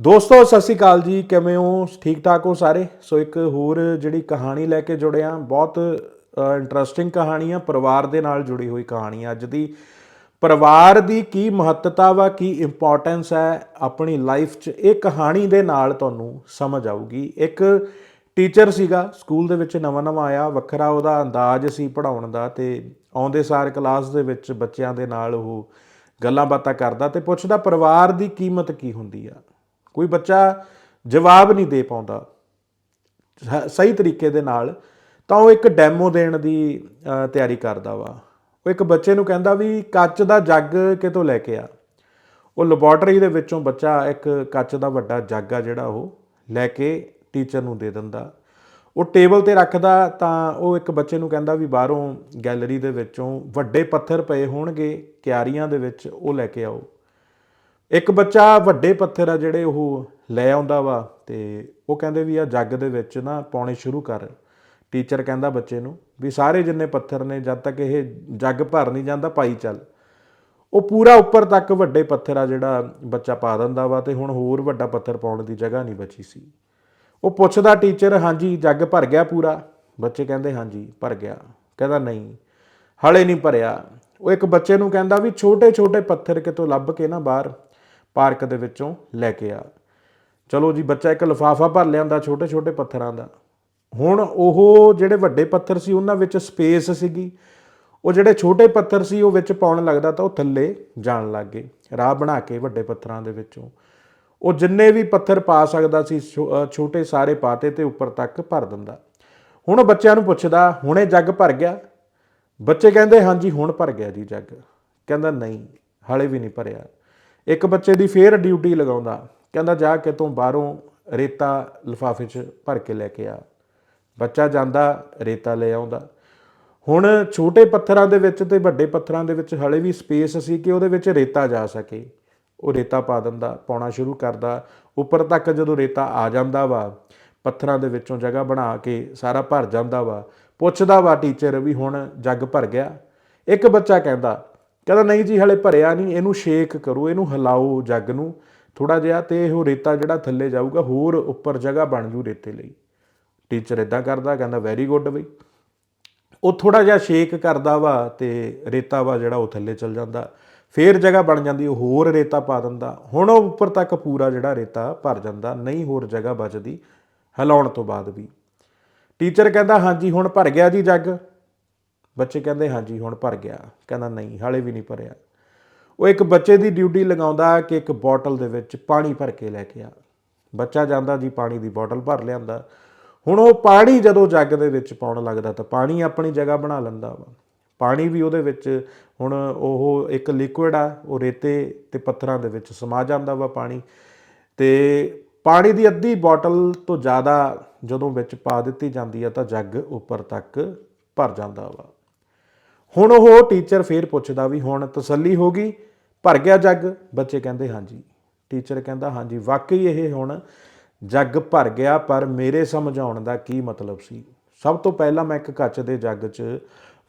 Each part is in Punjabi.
ਦੋਸਤੋ, ਸਤਿ ਸ਼੍ਰੀ ਅਕਾਲ ਜੀ। ਕਿਵੇਂ ਹੋ? ਠੀਕ ਠਾਕ ਹੋ ਸਾਰੇ? ਸੋ ਇੱਕ ਹੋਰ ਜਿਹੜੀ ਕਹਾਣੀ ਲੈ ਕੇ ਜੁੜੇ ਆ ਬਹੁਤ ਇੰਟਰਸਟਿੰਗ ਕਹਾਣੀ ਆ। ਪਰਿਵਾਰ ਦੇ ਨਾਲ ਜੁੜੀ ਹੋਈ ਕਹਾਣੀ ਆ ਅੱਜ ਦੀ। ਪਰਿਵਾਰ ਦੀ ਕੀ ਮਹੱਤਤਾ ਵਾ, ਕੀ ਇੰਪੋਰਟੈਂਸ ਹੈ ਆਪਣੀ ਲਾਈਫ 'ਚ? ਇਹ ਕਹਾਣੀ ਦੇ ਨਾਲ ਤੁਹਾਨੂੰ ਸਮਝ ਆਊਗੀ। ਇੱਕ ਟੀਚਰ ਸੀਗਾ ਸਕੂਲ ਦੇ ਵਿੱਚ ਨਵਾਂ ਨਵਾਂ ਆਇਆ। ਵੱਖਰਾ ਉਹਦਾ ਅੰਦਾਜ਼ ਸੀ ਪੜਾਉਣ ਦਾ ਤੇ ਆਉਂਦੇ ਸਾਰ ਕਲਾਸ ਦੇ ਵਿੱਚ ਬੱਚਿਆਂ ਦੇ ਨਾਲ ਉਹ ਗੱਲਾਂ ਬਾਤਾਂ ਕਰਦਾ ਤੇ ਪੁੱਛਦਾ, ਪਰਿਵਾਰ ਦੀ ਕੀਮਤ ਕੀ ਹੁੰਦੀ ਆ? ਕੋਈ ਬੱਚਾ ਜਵਾਬ ਨਹੀਂ ਦੇ ਪਾਉਂਦਾ ਸ- ਸਹੀ ਤਰੀਕੇ ਦੇ ਨਾਲ, ਤਾਂ ਉਹ ਇੱਕ ਡੈਮੋ ਦੇਣ ਦੀ ਤਿਆਰੀ ਕਰਦਾ ਵਾ। ਉਹ ਇੱਕ ਬੱਚੇ ਨੂੰ ਕਹਿੰਦਾ ਵੀ ਕੱਚ ਦਾ ਜੱਗ ਕਿਤੋਂ ਲੈ ਕੇ ਆ? ਉਹ ਲੈਬੋਰਟਰੀ ਦੇ ਵਿੱਚੋਂ ਬੱਚਾ ਇੱਕ ਕੱਚ ਦਾ ਵੱਡਾ ਜੱਗ ਆ ਜਿਹੜਾ ਉਹ ਲੈ ਕੇ ਟੀਚਰ ਨੂੰ ਦੇ ਦਿੰਦਾ। ਉਹ ਟੇਬਲ ਤੇ ਰੱਖਦਾ ਤਾਂ ਉਹ ਇੱਕ ਬੱਚੇ ਨੂੰ ਕਹਿੰਦਾ ਵੀ ਬਾਹਰੋਂ ਗੈਲਰੀ ਦੇ ਵਿੱਚੋਂ ਵੱਡੇ ਪੱਥਰ ਪਏ ਹੋਣਗੇ, ਕਿਆਰੀਆਂ ਦੇ ਵਿੱਚ ਉਹ ਲੈ ਕੇ ਆਓ। ਇੱਕ ਬੱਚਾ ਵੱਡੇ ਪੱਥਰ ਆ ਜਿਹੜੇ ਉਹ ਲੈ ਆਉਂਦਾ ਵਾ ਤੇ ਉਹ ਕਹਿੰਦੇ ਵੀ ਆ ਜੱਗ ਦੇ ਵਿੱਚ ਨਾ ਪਾਉਣੇ ਸ਼ੁਰੂ ਕਰ। ਟੀਚਰ ਕਹਿੰਦਾ ਬੱਚੇ ਨੂੰ ਵੀ ਸਾਰੇ ਜਿੰਨੇ ਪੱਥਰ ਨੇ ਜਦ ਤੱਕ ਇਹ ਜੱਗ ਭਰ ਨਹੀਂ ਜਾਂਦਾ ਪਾਈ ਚੱਲ। ਉਹ ਪੂਰਾ ਉੱਪਰ ਤੱਕ ਵੱਡੇ ਪੱਥਰ ਆ ਜਿਹੜਾ ਬੱਚਾ ਪਾ ਦਿੰਦਾ ਵਾ ਤੇ ਹੁਣ ਹੋਰ ਵੱਡਾ ਪੱਥਰ ਪਾਉਣ ਦੀ ਜਗ੍ਹਾ ਨਹੀਂ ਬਚੀ ਸੀ। ਉਹ ਪੁੱਛਦਾ ਟੀਚਰ, ਹਾਂਜੀ, ਜੱਗ ਭਰ ਗਿਆ ਪੂਰਾ? ਬੱਚੇ ਕਹਿੰਦੇ, ਹਾਂਜੀ, ਭਰ ਗਿਆ। ਕਹਿੰਦਾ, ਨਹੀਂ, ਹਲੇ ਨਹੀਂ ਭਰਿਆ। ਉਹ ਇੱਕ ਬੱਚੇ ਨੂੰ ਕਹਿੰਦਾ ਵੀ ਛੋਟੇ ਛੋਟੇ ਪੱਥਰ ਕਿਤੋਂ ਲੱਭ ਕੇ ਨਾ ਬਾਹਰ। ਪਾਰਕ ਦੇ ਵਿੱਚੋਂ ਲੈ ਕੇ ਆ। ਚਲੋ ਜੀ, ਬੱਚਾ ਇੱਕ ਲਫਾਫਾ ਭਰ ਲਿਆਂਦਾ ਛੋਟੇ ਛੋਟੇ ਪੱਥਰਾਂ ਦਾ। ਹੁਣ ਉਹ ਜਿਹੜੇ ਵੱਡੇ ਪੱਥਰ ਸੀ, ਉਹਨਾਂ ਵਿੱਚ ਸਪੇਸ ਸੀਗੀ। ਉਹ ਜਿਹੜੇ ਛੋਟੇ ਪੱਥਰ ਸੀ, ਉਹ ਵਿੱਚ ਪਾਉਣ ਲੱਗਦਾ ਤਾਂ ਉਹ ਥੱਲੇ ਜਾਣ ਲੱਗ ਗਏ। ਰਾਹ ਬਣਾ ਕੇ ਵੱਡੇ ਪੱਥਰਾਂ ਦੇ ਵਿੱਚੋਂ। ਉਹ ਜਿੰਨੇ ਵੀ ਪੱਥਰ ਪਾ ਸਕਦਾ ਸੀ, ਛੋ- ਛੋਟੇ ਸਾਰੇ ਪਾਤੇ ਤੇ ਉੱਪਰ ਤੱਕ ਭਰ ਦਿੰਦਾ। ਹੁਣ ਉਹ ਬੱਚਿਆਂ ਨੂੰ ਪੁੱਛਦਾ, ਹੁਣੇ ਜੱਗ ਭਰ ਗਿਆ? ਬੱਚੇ ਕਹਿੰਦੇ, ਹਾਂਜੀ, ਹੁਣ ਭਰ ਗਿਆ ਜੀ ਜੱਗ। ਕਹਿੰਦਾ, ਨਹੀਂ, ਹਾਲੇ ਵੀ ਨਹੀਂ ਭਰਿਆ। ਇੱਕ ਬੱਚੇ ਦੀ ਫੇਰ ਡਿਊਟੀ ਲਗਾਉਂਦਾ, ਕਹਿੰਦਾ ਜਾ ਕੇ ਤੂੰ ਬਾਹਰੋਂ ਰੇਤਾ ਲਿਫਾਫੇ 'ਚ ਭਰ ਕੇ ਲੈ ਕੇ ਆ। ਬੱਚਾ ਜਾਂਦਾ, ਰੇਤਾ ਲੈ ਆਉਂਦਾ। ਹੁਣ ਛੋਟੇ ਪੱਥਰਾਂ ਦੇ ਵਿੱਚ ਤੇ ਵੱਡੇ ਪੱਥਰਾਂ ਦੇ ਵਿੱਚ ਹਲੇ ਵੀ ਸਪੇਸ ਸੀ ਕਿ ਉਹਦੇ ਵਿੱਚ ਰੇਤਾ ਜਾ ਸਕੇ। ਉਹ ਰੇਤਾ ਪਾ ਦਿੰਦਾ, ਪਾਉਣਾ ਸ਼ੁਰੂ ਕਰਦਾ। ਉੱਪਰ ਤੱਕ ਜਦੋਂ ਰੇਤਾ ਆ ਜਾਂਦਾ ਵਾ, ਪੱਥਰਾਂ ਦੇ ਵਿੱਚੋਂ ਜਗ੍ਹਾ ਬਣਾ ਕੇ ਸਾਰਾ ਭਰ ਜਾਂਦਾ ਵਾ। ਪੁੱਛਦਾ ਵਾ ਟੀਚਰ ਵੀ ਹੁਣ ਜੱਗ ਭਰ ਗਿਆ। ਇੱਕ ਬੱਚਾ ਕਹਿੰਦਾ ਕਹਿੰਦਾ, ਨਹੀਂ ਜੀ, ਹਲੇ ਭਰਿਆ ਨਹੀਂ, ਇਹਨੂੰ ਸ਼ੇਕ ਕਰੋ, ਇਹਨੂੰ ਹਿਲਾਓ ਜੱਗ ਨੂੰ ਥੋੜਾ ਜਿਹਾ ਤੇ ਇਹ ਰੇਤਾ ਜਿਹੜਾ ਥੱਲੇ ਜਾਊਗਾ, ਹੋਰ ਉੱਪਰ ਜਗ੍ਹਾ ਬਣ ਜੂ ਰੇਤੇ ਲਈ। ਟੀਚਰ ਇਦਾਂ ਕਰਦਾ, ਕਹਿੰਦਾ ਵੈਰੀ ਗੁੱਡ ਬਈ। ਉਹ ਥੋੜਾ ਜਿਹਾ ਸ਼ੇਕ ਕਰਦਾ ਵਾ ਤੇ ਰੇਤਾ ਵਾ ਜਿਹੜਾ ਉਹ ਥੱਲੇ ਚਲ ਜਾਂਦਾ। ਫੇਰ ਜਗ੍ਹਾ ਬਣ ਜਾਂਦੀ, ਉਹ ਹੋਰ ਰੇਤਾ ਪਾ ਦਿੰਦਾ। ਹੁਣ ਉਹ ਉੱਪਰ ਤੱਕ ਪੂਰਾ ਜਿਹੜਾ ਰੇਤਾ ਭਰ ਜਾਂਦਾ, ਨਹੀਂ ਹੋਰ ਜਗ੍ਹਾ ਬਚਦੀ, ਹਿਲਾਉਣ ਤੋਂ ਬਾਅਦ ਵੀ। ਟੀਚਰ ਕਹਿੰਦਾ, ਹਾਂਜੀ, ਹੁਣ ਭਰ ਗਿਆ ਜੀ ਜੱਗ। ਬੱਚੇ ਕਹਿੰਦੇ, ਹਾਂਜੀ, ਹੁਣ ਭਰ ਗਿਆ। ਕਹਿੰਦਾ, ਨਹੀਂ, ਹਾਲੇ ਵੀ ਨਹੀਂ ਭਰਿਆ। ਉਹ ਇੱਕ ਬੱਚੇ ਦੀ ਡਿਊਟੀ ਲਗਾਉਂਦਾ ਕਿ ਇੱਕ ਬੋਟਲ ਦੇ ਵਿੱਚ ਪਾਣੀ ਭਰ ਕੇ ਲੈ ਕੇ ਆ। ਬੱਚਾ ਜਾਂਦਾ ਜੀ ਪਾਣੀ ਦੀ ਬੋਟਲ ਭਰ ਲਿਆਂਦਾ। ਹੁਣ ਉਹ ਪਾਣੀ ਜਦੋਂ ਜੱਗ ਦੇ ਵਿੱਚ ਪਾਉਣ ਲੱਗਦਾ ਤਾਂ ਪਾਣੀ ਆਪਣੀ ਜਗ੍ਹਾ ਬਣਾ ਲੈਂਦਾ ਵਾ। ਪਾਣੀ ਵੀ ਉਹਦੇ ਵਿੱਚ ਹੁਣ ਉਹ ਇੱਕ ਲਿਕੁਇਡ ਆ, ਉਹ ਰੇਤੇ ਤੇ ਪੱਥਰਾਂ ਦੇ ਵਿੱਚ ਸਮਾ ਜਾਂਦਾ ਵਾ ਪਾਣੀ। ਤੇ ਪਾਣੀ ਦੀ ਅੱਧੀ ਬੋਟਲ ਤੋਂ ਜ਼ਿਆਦਾ ਜਦੋਂ ਵਿੱਚ ਪਾ ਦਿੱਤੀ ਜਾਂਦੀ ਆ ਤਾਂ ਜੱਗ ਉੱਪਰ ਤੱਕ ਭਰ ਜਾਂਦਾ ਵਾ। ਹੁਣ ਉਹ ਟੀਚਰ ਫੇਰ ਪੁੱਛਦਾ ਵੀ ਹੁਣ ਤਸੱਲੀ ਹੋ ਗਈ, ਭਰ ਗਿਆ ਜੱਗ। ਬੱਚੇ ਕਹਿੰਦੇ, ਹਾਂਜੀ। ਟੀਚਰ ਕਹਿੰਦਾ, ਹਾਂਜੀ, ਵਾਕਈ ਇਹ ਹੁਣ ਜੱਗ ਭਰ ਗਿਆ, ਪਰ ਮੇਰੇ ਸਮਝਾਉਣ ਦਾ ਕੀ ਮਤਲਬ ਸੀ? ਸਭ ਤੋਂ ਪਹਿਲਾਂ ਮੈਂ ਇੱਕ ਕੱਚ ਦੇ ਜੱਗ 'ਚ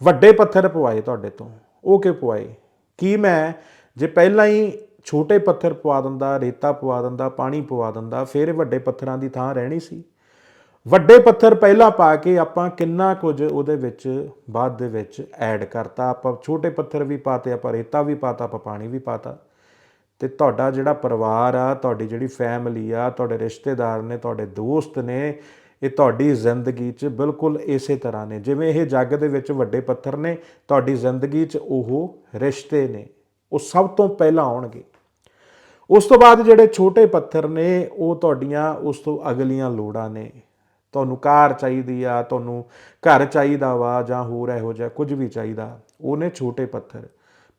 ਵੱਡੇ ਪੱਥਰ ਪਵਾਏ ਤੁਹਾਡੇ ਤੋਂ। ਉਹ ਕਿ ਪਵਾਏ? ਕੀ ਮੈਂ ਜੇ ਪਹਿਲਾਂ ਹੀ ਛੋਟੇ ਪੱਥਰ ਪਵਾ ਦਿੰਦਾ, ਰੇਤਾ ਪਵਾ ਦਿੰਦਾ, ਪਾਣੀ ਪਵਾ ਦਿੰਦਾ, ਫਿਰ ਵੱਡੇ ਪੱਥਰਾਂ ਦੀ ਥਾਂ ਰਹਿਣੀ ਸੀ? ਵੱਡੇ ਪੱਥਰ ਪਹਿਲਾਂ ਪਾ ਕੇ ਆਪਾਂ ਕਿੰਨਾ ਕੁਝ ਉਹਦੇ ਵਿੱਚ, ਬਾਅਦ ਦੇ ਵਿੱਚ ਐਡ ਕਰਤਾ। ਆਪਾਂ ਛੋਟੇ ਪੱਥਰ ਵੀ ਪਾਤੇ, ਆਪਾਂ ਰੇਤਾ ਵੀ ਪਾਤਾ, ਆਪਾਂ ਪਾਣੀ ਵੀ ਪਾਤਾ। ਤੇ ਤੁਹਾਡਾ ਜਿਹੜਾ ਪਰਿਵਾਰ ਆ, ਤੁਹਾਡੀ ਜਿਹੜੀ ਫੈਮਿਲੀ ਆ, ਤੁਹਾਡੇ ਰਿਸ਼ਤੇਦਾਰ ਨੇ, ਤੁਹਾਡੇ ਦੋਸਤ ਨੇ, ਇਹ ਤੁਹਾਡੀ ਜ਼ਿੰਦਗੀ 'ਚ ਬਿਲਕੁਲ ਇਸੇ ਤਰ੍ਹਾਂ ਨੇ। ਜਿਵੇਂ ਇਹ ਜੱਗ ਦੇ ਵਿੱਚ ਵੱਡੇ ਪੱਥਰ ਨੇ, ਤੁਹਾਡੀ ਜ਼ਿੰਦਗੀ 'ਚ ਉਹ ਰਿਸ਼ਤੇ ਨੇ। ਉਹ ਸਭ ਤੋਂ ਪਹਿਲਾਂ ਆਉਣਗੇ। ਉਸ ਤੋਂ ਬਾਅਦ ਜਿਹੜੇ ਛੋਟੇ ਪੱਥਰ ਨੇ, ਉਹ ਤੁਹਾਡੀਆਂ, ਉਸ ਤੋਂ ਅਗਲੀਆਂ ਲੋੜਾਂ ਨੇ। ਤੁਹਾਨੂੰ ਕਾਰ ਚਾਹੀਦੀ ਆ, ਤੁਹਾਨੂੰ ਘਰ ਚਾਹੀਦਾ ਵਾ ਜਾਂ ਹੋਰ ਇਹੋ ਜਿਹਾ ਕੁਝ ਵੀ ਚਾਹੀਦਾ, ਉਹਨੇ ਛੋਟੇ ਪੱਥਰ।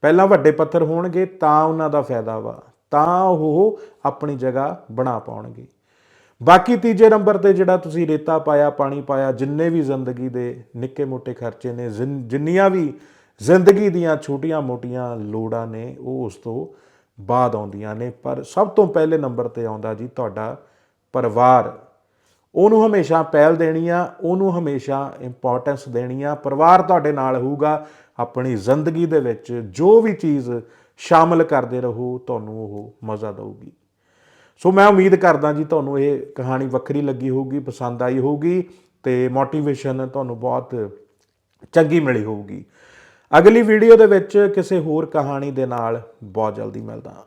ਪਹਿਲਾਂ ਵੱਡੇ ਪੱਥਰ ਹੋਣਗੇ ਤਾਂ ਉਹਨਾਂ ਦਾ ਫਾਇਦਾ ਵਾ, ਤਾਂ ਉਹ ਆਪਣੀ ਜਗ੍ਹਾ ਬਣਾ ਪਾਉਣਗੇ। ਬਾਕੀ ਤੀਜੇ ਨੰਬਰ ਤੇ ਜਿਹੜਾ ਤੁਸੀਂ ਰੇਤਾ ਪਾਇਆ, ਪਾਣੀ ਪਾਇਆ, ਜਿੰਨੇ ਵੀ ਜ਼ਿੰਦਗੀ ਦੇ ਨਿੱਕੇ ਮੋਟੇ ਖਰਚੇ ਨੇ ਜ਼ਿੰ- ਜਿੰਨੀਆਂ ਵੀ ਜ਼ਿੰਦਗੀ ਦੀਆਂ ਛੋਟੀਆਂ-ਮੋਟੀਆਂ ਲੋੜਾਂ ਨੇ, ਉਹ ਉਸ ਤੋਂ ਬਾਅਦ ਆਉਂਦੀਆਂ ਨੇ। ਪਰ ਸਭ ਤੋਂ ਪਹਿਲੇ ਨੰਬਰ ਤੇ ਆਉਂਦਾ ਜੀ ਤੁਹਾਡਾ ਪਰਿਵਾਰ। ਉਹਨੂੰ ਹਮੇਸ਼ਾ ਪਹਿਲ ਦੇਣੀ ਆ, ਉਹਨੂੰ ਹਮੇਸ਼ਾ ਇੰਪੋਰਟੈਂਸ ਦੇਣੀ ਆ। ਪਰਿਵਾਰ ਤੁਹਾਡੇ ਨਾਲ ਹੋਊਗਾ, ਆਪਣੀ ਜ਼ਿੰਦਗੀ ਦੇ ਵਿੱਚ ਜੋ ਵੀ ਚੀਜ਼ ਸ਼ਾਮਲ ਕਰਦੇ ਰਹੋ, ਤੁਹਾਨੂੰ ਉਹ ਮਜ਼ਾ ਦੇਊਗੀ। ਸੋ ਮੈਂ ਉਮੀਦ ਕਰਦਾ ਜੀ ਤੁਹਾਨੂੰ ਇਹ ਕਹਾਣੀ ਵੱਖਰੀ ਲੱਗੀ ਹੋਊਗੀ, ਪਸੰਦ ਆਈ ਹੋਊਗੀ ਤੇ ਮੋਟੀਵੇਸ਼ਨ ਤੁਹਾਨੂੰ ਬਹੁਤ ਚੰਗੀ ਮਿਲੀ ਹੋਊਗੀ। ਅਗਲੀ ਵੀਡੀਓ ਦੇ ਵਿੱਚ ਕਿਸੇ ਹੋਰ ਕਹਾਣੀ ਦੇ ਨਾਲ ਬਹੁਤ ਜਲਦੀ ਮਿਲਦਾ